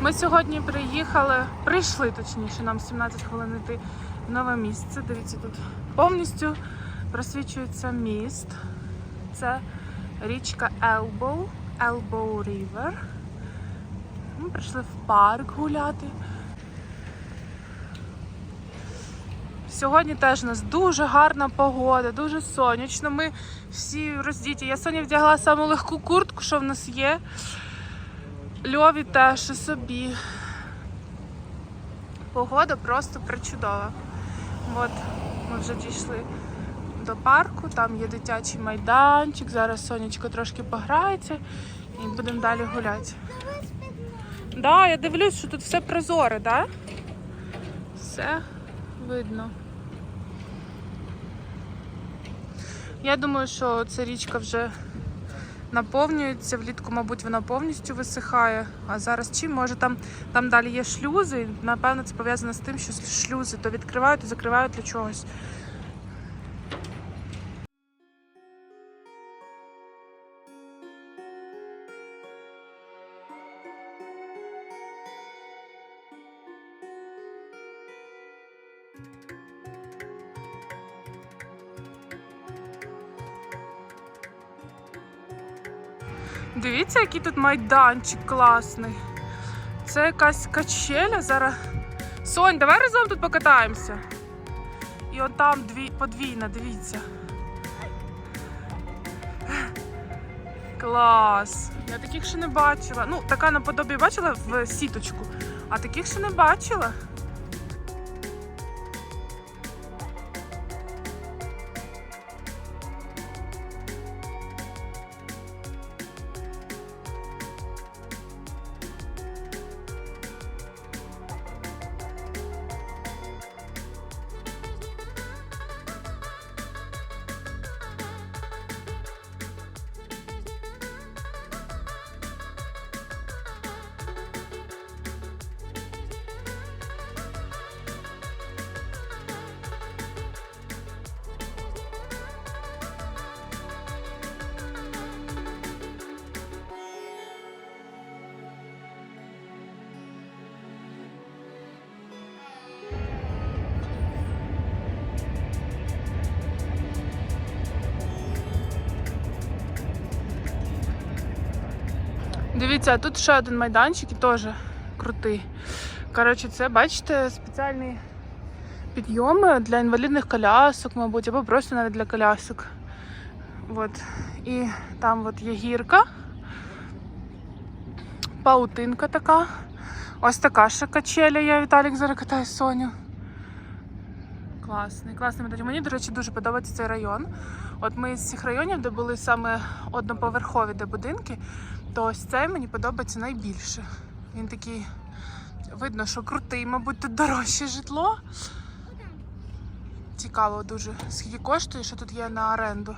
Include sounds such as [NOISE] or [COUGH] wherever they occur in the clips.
Ми сьогодні приїхали, прийшли точніше, нам 17 хвилин йти в нове місце. Дивіться, тут повністю просвічується міст. Це річка Elbow, Elbow River. Ми прийшли в парк гуляти. Сьогодні теж у нас дуже гарна погода, дуже сонячно. Ми всі роздіті. Я Соня вдягла саму легку куртку, що в нас є. Льові теж і собі. Погода просто причудова. От ми вже дійшли до парку, там є дитячий майданчик. Зараз сонечко трошки пограється і будемо далі гуляти. Да, я дивлюсь, що тут все прозоре, да? Все видно. Я думаю, що ця річка вже наповнюється. Влітку, мабуть, вона повністю висихає. А зараз чим? Може там, там далі є шлюзи. Напевно, це пов'язано з тим, що шлюзи то відкривають, то закривають для чогось. Дивіться, який тут майданчик класний. Це якась качеля зараз. Сонь, давай разом тут покатаємося. І от там дві, подвійна, дивіться. Клас! Я таких ще не бачила. Ну, така наподобі бачила в сіточку, а таких ще не бачила. Дивіться, тут ще один майданчик і теж крутий. Коротше, це, бачите, спеціальні підйоми для інвалідних колясок, мабуть, або просто навіть для колясок. От. І там от є гірка, паутинка така. Ось така ще качеля. Я Віталік зараз катає Соню. Класний, класний медаль. Мені, до речі, дуже подобається цей район. От ми з цих районів, де були саме одноповерхові де будинки, то ось цей мені подобається найбільше. Він такий, видно, що крутий, мабуть, тут дорожче житло. Цікаво дуже, скільки коштує, що тут є на оренду.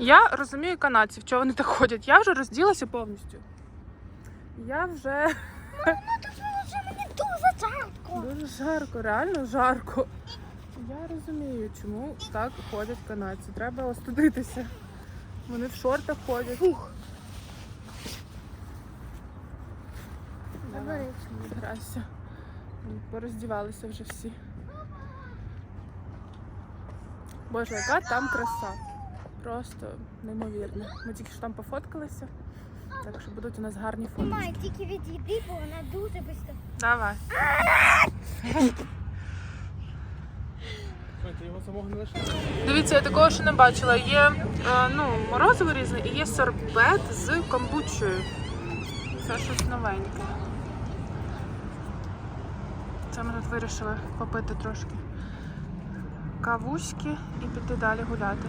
Я розумію канадців, чого вони так ходять. Я вже розділася повністю. Я вже Дуже жарко. дуже жарко, реально жарко. Я розумію, чому так ходять канадці. Треба остудитися. Вони в шортах ходять. Фух. Давай, грайся. Пороздівалися вже всі. Боже, яка там краса. Просто неймовірно. Ми тільки що там пофоткалися. Так що будуть у нас гарні фото. Май, тільки відійди, бо вона дуже швидко. Давай. Його самого не лишив? Дивіться, я такого ще не бачила. Є е, ну, морозиво різне і є сорбет з комбучею. Це щось новеньке. Це ми тут вирішили попити трошки кавуськи і піти далі гуляти.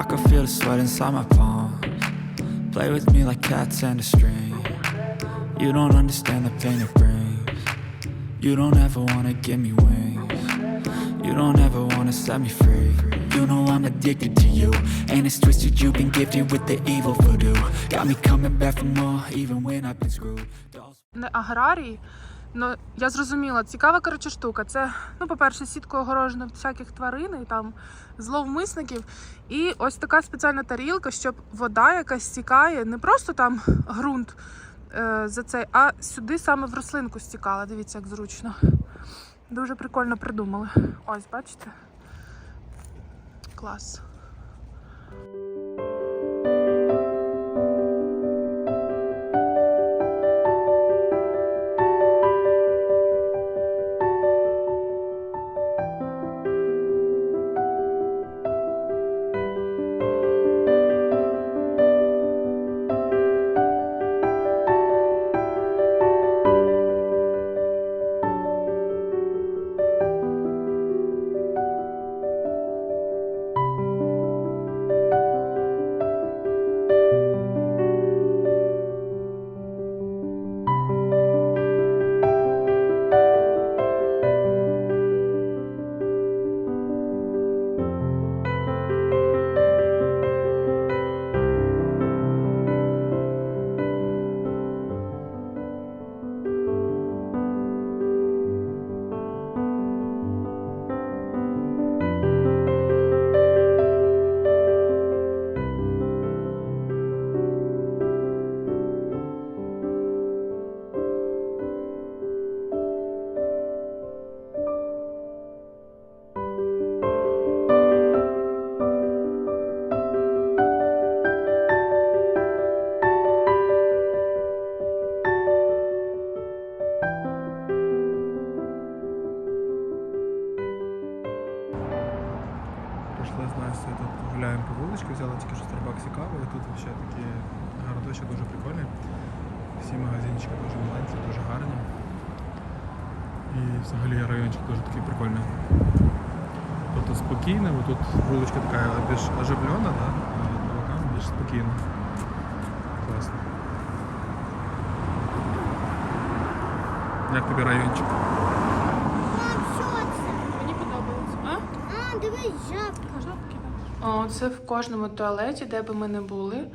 I can feel the sweat inside my palms. Play with me like cats and a string. You don't understand the pain it brings. You don't ever wanna give me wings. You don't ever wanna set me free. You know I'm addicted to you. And it's twisted, you've been gifted with the evil voodoo. Got me coming back for more, even when I've been screwed. Dolls- не аграрії. Ну, я зрозуміла, цікава коротше штука. Це, ну, по-перше, сітка огорожена всяких тварин і там зловмисників. І ось така спеціальна тарілка, щоб вода, яка стікає, не просто там ґрунт е, за цей, а сюди саме в рослинку стікала. Дивіться, як зручно. Дуже прикольно придумали. Ось, бачите? Клас. Взагалі райончик дуже такий прикольний. Тобто спокійно, бо тут вуличка така більш оживлена, да? а по бокам більш спокійно. Класно. Як тобі райончик? Мені подобається. А? А, дивись, жабка. О, це в кожному туалеті, де би ми не були,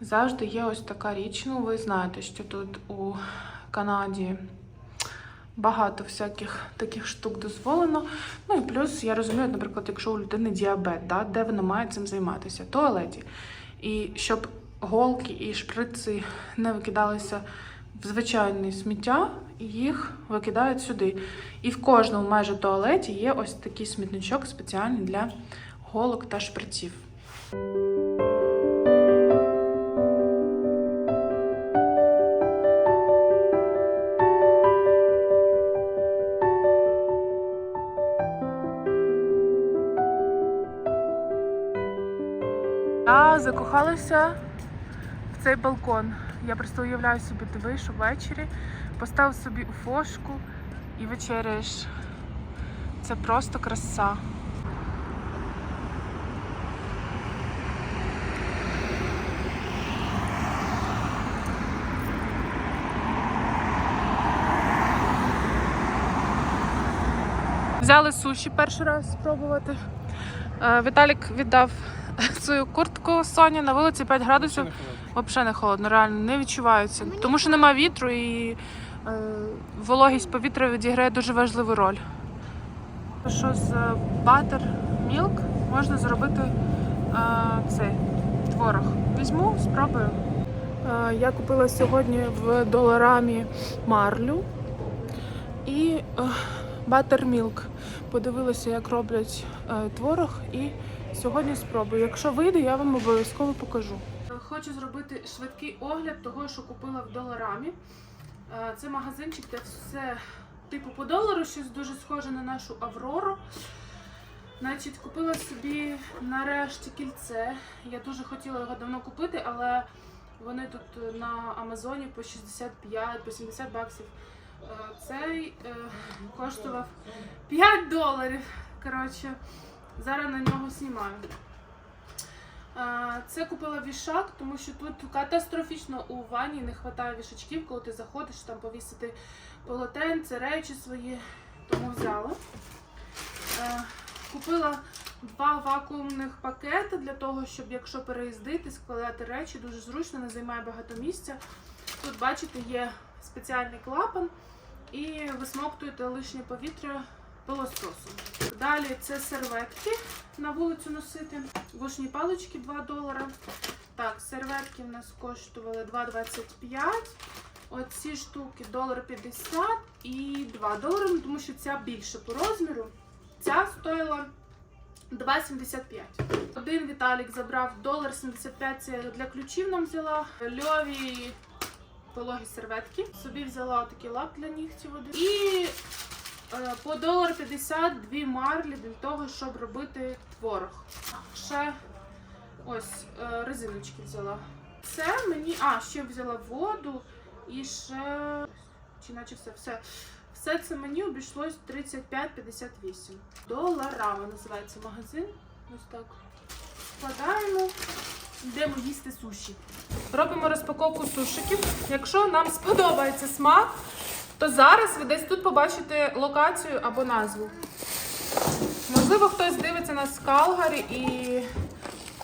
завжди є ось така річ. Ну, ви знаєте, що тут у Канаді багато всяких таких штук дозволено. Ну і плюс я розумію, наприклад, якщо у людини діабет, да, де вона має цим займатися? Туалеті. І щоб голки і шприци не викидалися в звичайне сміття, їх викидають сюди. І в кожному майже туалеті є ось такий смітничок спеціальний для голок та шприців. Закохалася в цей балкон. Я просто уявляю собі, ти вийшов ввечері, поставив собі у фошку і вечеряєш. Це просто краса. Взяли суші перший раз спробувати. Е, Віталік віддав [LAUGHS] свою куртку Соні на вулиці 5 градусів. Взагалі не холодно, реально не відчувається. Тому що немає вітру і е, вологість повітря відіграє дуже важливу роль. Що з батер мілк можна зробити е, цей творог. Візьму, спробую. Е, я купила сьогодні в доларамі марлю і батермілк. Подивилася, як роблять е, творог, і сьогодні спробую. Якщо вийде, я вам обов'язково покажу. Хочу зробити швидкий огляд того, що купила в доларамі. Е, Це магазинчик, де все типу по долару, щось дуже схоже на нашу Аврору. Значить, купила собі нарешті кільце. Я дуже хотіла його давно купити, але Вони тут на Амазоні по 65, по 70 баксів. Е, Цей е, коштував 5 доларів. Коротше, зараз на нього знімаю. Е, Це купила вішак, тому що тут катастрофічно у ванні не вистачає вішачків, коли ти заходиш там повісити полотенце, речі свої. Тому взяла. Е, Купила два вакуумних пакети для того, щоб якщо переїздити, складати речі, дуже зручно, не займає багато місця. Тут, бачите, є спеціальний клапан і висмоктуєте лишнє повітря пилососом. Далі це серветки на вулицю носити. Вушні палички 2 долара. Так, серветки в нас коштували 2,25. Оці штуки долар 50 і 2 долари, тому що ця більше по розміру. Ця стоїла 2,75. Один Віталік забрав долар 75, це для ключів нам взяла. Льові пологі серветки. Собі взяла такий лак для нігтів один. І е, по долар 50 дві марлі для того, щоб робити творог. Ще ось е, резиночки взяла. Це мені. А, ще взяла воду і ще. Чи наче все, все. Все це мені обійшлось 35,58. Доларами називається магазин. Ось так. Складаємо. Йдемо їсти суші. Робимо розпаковку сушиків. Якщо нам сподобається смак, то зараз ви десь тут побачите локацію або назву. Можливо, хтось дивиться нас з Калгарі і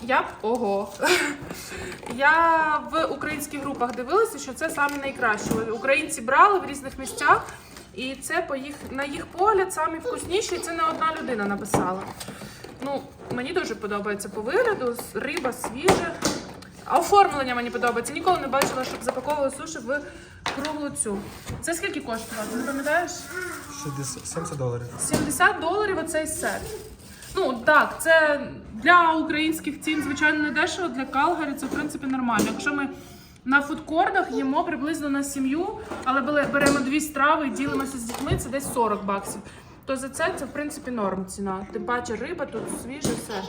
я ого. [LAUGHS] Я в українських групах дивилася, що це саме найкраще. Українці брали в різних місцях, і це по їх на їх погляд і Це не одна людина написала. Ну, мені дуже подобається по вигляду. Риба свіжа. А оформлення мені подобається. Ніколи не бачила, щоб запаковували суші в круглу цю. Це скільки коштувало? Ти не пам'ятаєш? 70 доларів. 70 доларів оцей сет. Ну так, це для українських цін, звичайно, не дешево, для Калгарі це в принципі нормально. Якщо ми на фудкордах їмо приблизно на сім'ю, але беремо дві страви і ділимося з дітьми, це десь 40 баксів. То за це це в принципі норм ціна. Тим паче риба тут свіжа, все.